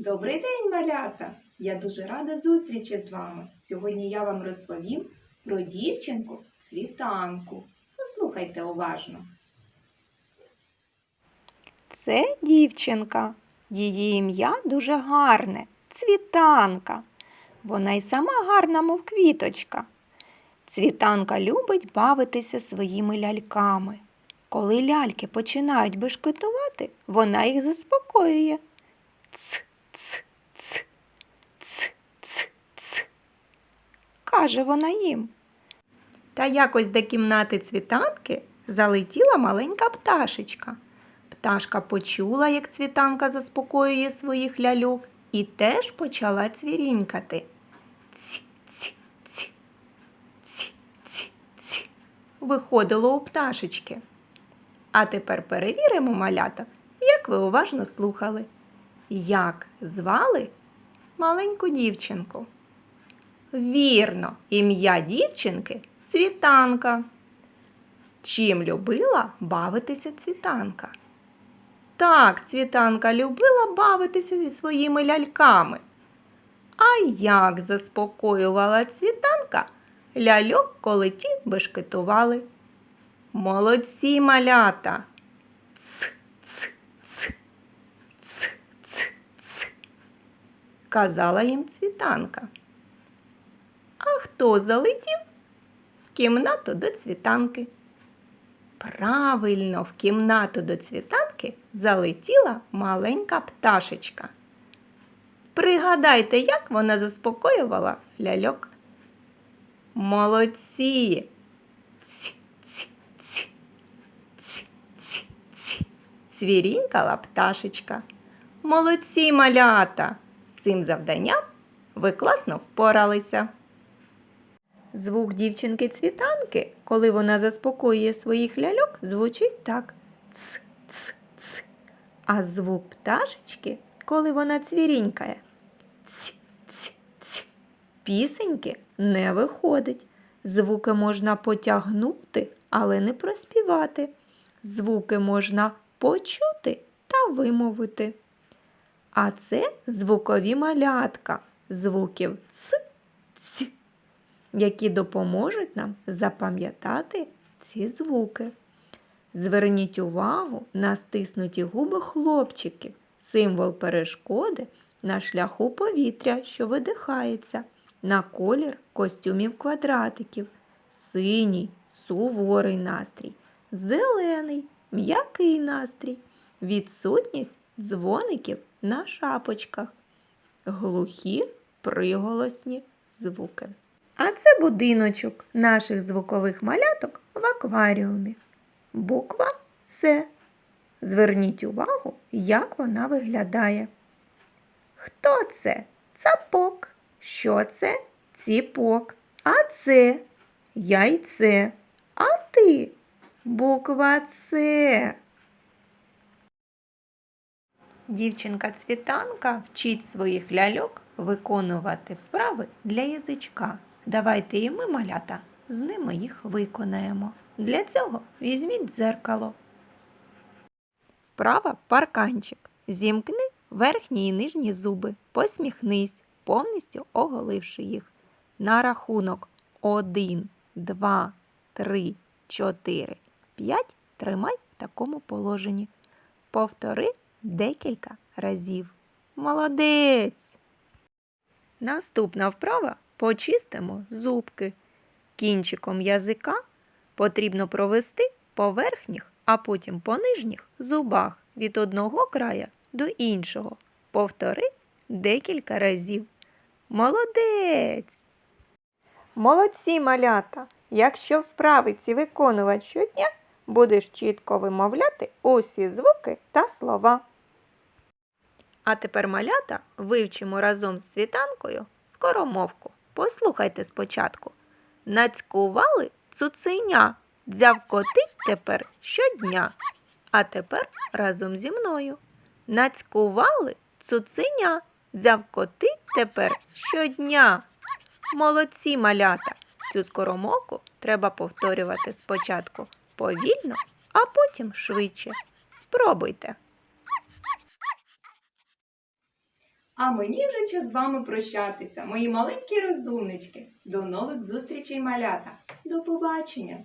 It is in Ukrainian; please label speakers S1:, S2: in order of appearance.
S1: Добрий день, малята! Я дуже рада зустрічі з вами. Сьогодні я вам розповім про дівчинку Цвітанку. Послухайте уважно. Це дівчинка. Її ім'я дуже гарне Цвітанка. Вона й сама гарна, мов квіточка. Цвітанка любить бавитися своїми ляльками. Коли ляльки починають бешкетувати, вона їх заспокоює. Ц, ц, ц, ц, ц, каже вона їм. Та якось до кімнати цвітанки залетіла маленька пташечка. Пташка почула, як цвітанка заспокоює своїх ляльок, і теж почала цвірінькати. Ці, ці, ці, ці, ці, ці. Виходило у пташечки. А тепер перевіримо малята, як ви уважно слухали. Як звали маленьку дівчинку? Вірно, ім'я дівчинки Цвітанка. Чим любила бавитися цвітанка? Так, цвітанка любила бавитися зі своїми ляльками. А як заспокоювала цвітанка ляльок, коли ті бешкетували? Молодці малята. Ц, ц, ц, ц, ц, ц, казала їм цвітанка. Хто залетів в кімнату до цвітанки? Правильно, в кімнату до цвітанки залетіла маленька пташечка. Пригадайте, як вона заспокоювала ляльок. Молодці. Ці, ці, ці, ці, ці, ці. Цвірінькала пташечка. Молодці малята! З цим завданням ви класно впоралися. Звук дівчинки цвітанки, коли вона заспокоює своїх ляльок, звучить так ц, ц, ц. А звук пташечки, коли вона цвірінькає, ць, ць, ць. Пісеньки не виходить. Звуки можна потягнути, але не проспівати. Звуки можна почути та вимовити. А це звукові малятка звуків ц, ць, які допоможуть нам запам'ятати ці звуки. Зверніть увагу на стиснуті губи хлопчиків, символ перешкоди на шляху повітря, що видихається, на колір костюмів квадратиків, синій, суворий настрій, зелений, м'який настрій, відсутність дзвоників на шапочках, глухі приголосні звуки. А це будиночок наших звукових маляток в акваріумі. Буква С. Зверніть увагу, як вона виглядає. Хто це? Цапок. Що це? Ціпок. А це яйце. А ти? Буква С. Дівчинка цвітанка вчить своїх ляльок виконувати вправи для язичка. Давайте і ми, малята, з ними їх виконаємо. Для цього візьміть дзеркало. Вправа парканчик. Зімкни верхні і нижні зуби. Посміхнись, повністю оголивши їх. На рахунок 1, 2, 3, 4, 5 тримай в такому положенні. Повтори декілька разів. Молодець! Наступна вправа почистимо зубки. Кінчиком язика потрібно провести по верхніх, а потім по нижніх зубах від одного края до іншого. Повтори декілька разів. Молодець! Молодці малята! Якщо вправи ці виконувати щодня, будеш чітко вимовляти усі звуки та слова. А тепер малята вивчимо разом з світанкою скоромовку. Послухайте спочатку. Нацькували цуценя, дзявкотить тепер щодня. А тепер разом зі мною. Нацькували цуценя, дзявкотить тепер щодня. Молодці малята! Цю скоромовку треба повторювати спочатку повільно, а потім швидше. Спробуйте.
S2: А мені вже час з вами прощатися, мої маленькі розумнички. До нових зустрічей, малята. До побачення!